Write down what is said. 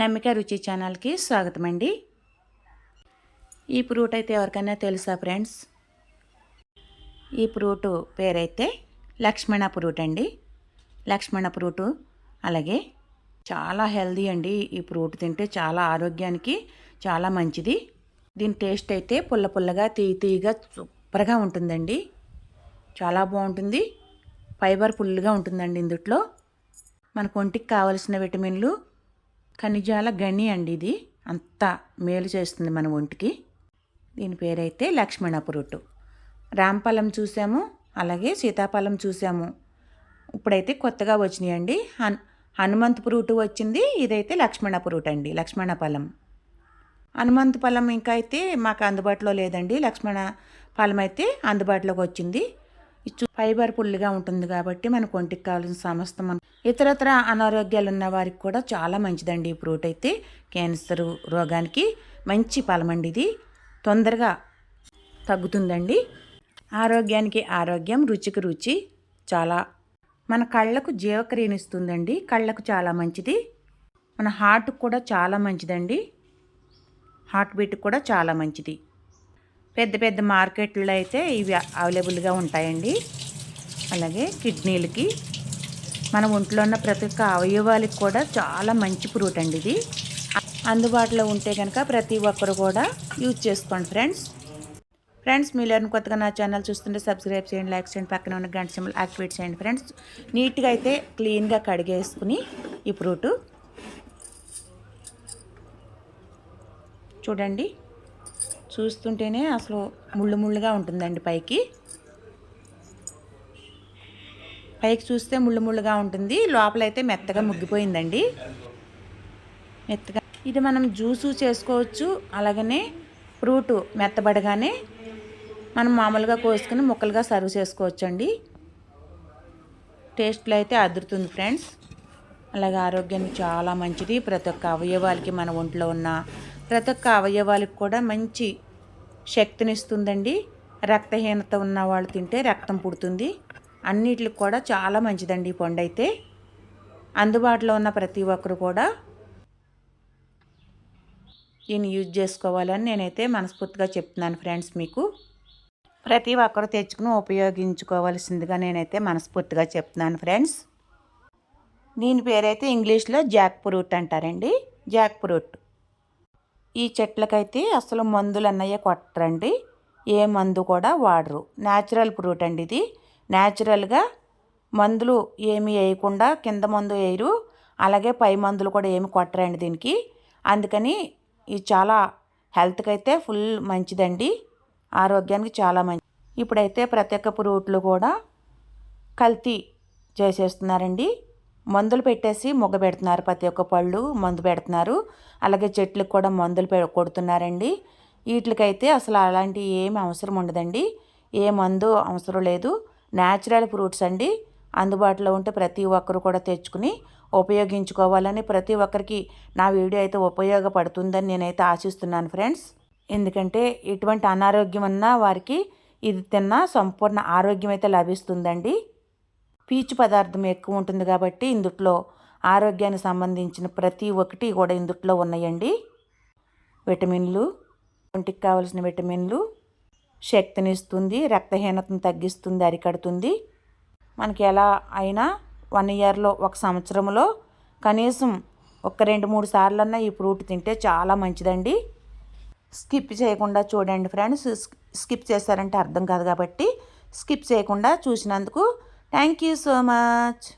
నమ్మిక రుచి ఛానల్కి స్వాగతం అండి ఈ ఫ్రూట్ అయితే ఎవరికైనా తెలుసా ఫ్రెండ్స్? ఈ ఫ్రూట్ పేరైతే లక్ష్మణ ఫ్రూట్ అండి. లక్ష్మణ ఫ్రూటు అలాగే చాలా హెల్దీ అండి. ఈ ఫ్రూట్ తింటే చాలా ఆరోగ్యానికి చాలా మంచిది. దీని టేస్ట్ అయితే పుల్ల పుల్లగా తీయ తీయగా సూపర్గా ఉంటుందండి. చాలా బాగుంటుంది. ఫైబర్ ఫుల్గా ఉంటుందండి ఇందుట్లో. మనకు ఒంటికి కావలసిన విటమిన్లు ఖనిజాల గని అండి ఇది. అంతా మేలు చేస్తుంది మన ఒంటికి. దీని పేరైతే లక్ష్మణ ఫ్రూట్ రాంపలం చూసాము అలాగే సీతాఫలం చూసాము. ఇప్పుడైతే కొత్తగా వచ్చినాయండి. హన్ హనుమంత్ ఫ్రూట్ వచ్చింది ఇదైతే లక్ష్మణ ఫ్రూట్ అండి లక్ష్మణ ఫలం హనుమంత్ ఫలం ఇంకా అయితే మాకు అందుబాటులో లేదండి. లక్ష్మణ ఫలం అయితే అందుబాటులోకి వచ్చింది. ఇచ్చు ఫైబర్ ఫుల్గా ఉంటుంది కాబట్టి మనకు ఒంటికి కావాల్సిన సమస్తం మనం ఇతరత్ర అనారోగ్యాలు ఉన్న వారికి కూడా చాలా మంచిదండి ఈ ఫ్రూట్ అయితే. క్యాన్సర్ రోగానికి మంచి ఫలమండి ఇది. తొందరగా తగ్గుతుందండి. ఆరోగ్యానికి ఆరోగ్యం రుచికి రుచి చాలా మన కళ్ళకు జీవక్రియనిస్తుందండి కళ్ళకు చాలా మంచిది. మన హార్ట్కి కూడా చాలా మంచిదండి. హార్ట్ బీట్ కూడా చాలా మంచిది. పెద్ద పెద్ద మార్కెట్లో అయితే ఇవి అవైలబుల్గా ఉంటాయండి. అలాగే కిడ్నీలకి మన ఒంట్లో ఉన్న ప్రతి ఒక్క అవయవాలకి కూడా చాలా మంచి ఫ్రూట్ అండి ఇది. అందుబాటులో ఉంటే కనుక ప్రతి ఒక్కరు కూడా యూజ్ చేసుకోండి ఫ్రెండ్స్. ఫ్రెండ్స్ మీరు కొత్తగా నా ఛానల్ చూస్తుంటే సబ్స్క్రైబ్ చేయండి లైక్ చేయండి పక్కన ఉన్న గంట సింబల్ యాక్టివేట్ చేయండి ఫ్రెండ్స్. నీట్గా అయితే క్లీన్గా కడిగేసుకుని ఈ ఫ్రూటు చూడండి. చూస్తుంటేనే అసలు ముళ్ళు ముళ్ళుగా ఉంటుందండి పైకి. పైకి చూస్తే ముళ్ళు ముళ్ళుగా ఉంటుంది. లోపలైతే మెత్తగా ముగ్గిపోయిందండి. మెత్తగా ఇది మనం జ్యూసు చేసుకోవచ్చు. అలాగనే ఫ్రూట్ మెత్తబడగానే మనం మామూలుగా కోసుకుని ముక్కలుగా సర్వ్ చేసుకోవచ్చు అండి టేస్ట్లో అయితే అదురుతుంది ఫ్రెండ్స్. అలాగే ఆరోగ్యానికి చాలా మంచిది. ప్రతి ఒక్క అవయవాలకి మన ఒంట్లో ఉన్న ప్రతి ఒక్క అవయవాలకు కూడా మంచి శక్తినిస్తుందండి. రక్తహీనత ఉన్న వాళ్ళు తింటే రక్తం పుడుతుంది. అన్నిటికి కూడా చాలా మంచిదండి ఈ పండు అయితే అందుబాటులో ఉన్న ప్రతి ఒక్కరు కూడా దీన్ని యూజ్ చేసుకోవాలని నేనైతే మనస్ఫూర్తిగా చెప్తున్నాను ఫ్రెండ్స్ మీకు. ప్రతి ఒక్కరు తెచ్చుకుని ఉపయోగించుకోవాల్సిందిగా నేనైతే మనస్ఫూర్తిగా చెప్తున్నాను ఫ్రెండ్స్. దీని పేరైతే ఇంగ్లీష్లో జాక్ ఫ్రూట్ అంటారండి. జాక్ ఫ్రూట్ ఈ చెట్లకైతే అసలు మందులు అన్నయ్య కొట్టరండి. ఏ మందు కూడా వాడరు. న్యాచురల్ ఫ్రూట్ అండి ఇది. న్యాచురల్గా మందులు ఏమి వేయకుండా కింద మందు వేయరు. అలాగే పై మందులు కూడా ఏమి కొట్టరండి దీనికి. అందుకని ఇది చాలా హెల్త్కి అయితే ఫుల్ మంచిదండి. ఆరోగ్యానికి చాలా మంచి ఇప్పుడైతే ప్రతి ఒక్క ఫ్రూట్లు కూడా కల్తీ చేసేస్తున్నారండి. మందులు పెట్టేసి మొగ్గ పెడుతున్నారు. ప్రతి ఒక్క పళ్ళు మందు పెడుతున్నారు. అలాగే చెట్లకు కూడా మందులు పె కొడుతున్నారండి. వీటికైతే అసలు అలాంటి ఏమి అవసరం ఉండదండి. ఏ మందు అవసరం లేదు. న్యాచురల్ ఫ్రూట్స్ అండి. అందుబాటులో ఉంటే ప్రతి ఒక్కరు కూడా తెచ్చుకుని ఉపయోగించుకోవాలని ప్రతి ఒక్కరికి నా వీడియో అయితే ఉపయోగపడుతుందని నేనైతే ఆశిస్తున్నాను ఫ్రెండ్స్. ఎందుకంటే ఎటువంటి అనారోగ్యం ఉన్నా వారికి ఇది తిన్నా సంపూర్ణ ఆరోగ్యం అయితే లభిస్తుందండి. పీచు పదార్థం ఎక్కువ ఉంటుంది కాబట్టి ఇందుట్లో ఆరోగ్యానికి సంబంధించిన ప్రతి ఒక్కటి కూడా ఇందుట్లో ఉన్నాయండి. విటమిన్లు ఒంటికి కావలసిన విటమిన్లు శక్తినిస్తుంది రక్తహీనతను తగ్గిస్తుంది అరికడుతుంది. మనకి ఎలా అయినా వన్ ఇయర్లో ఒక సంవత్సరంలో కనీసం ఒక రెండు మూడు సార్లన్నా ఈ ఫ్రూట్ తింటే చాలా మంచిదండి. స్కిప్ చేయకుండా చూడండి ఫ్రెండ్స్. స్కిప్ చేస్తారంటే అర్థం కాదు కాబట్టి స్కిప్ చేయకుండా చూసినందుకు Thank you so much.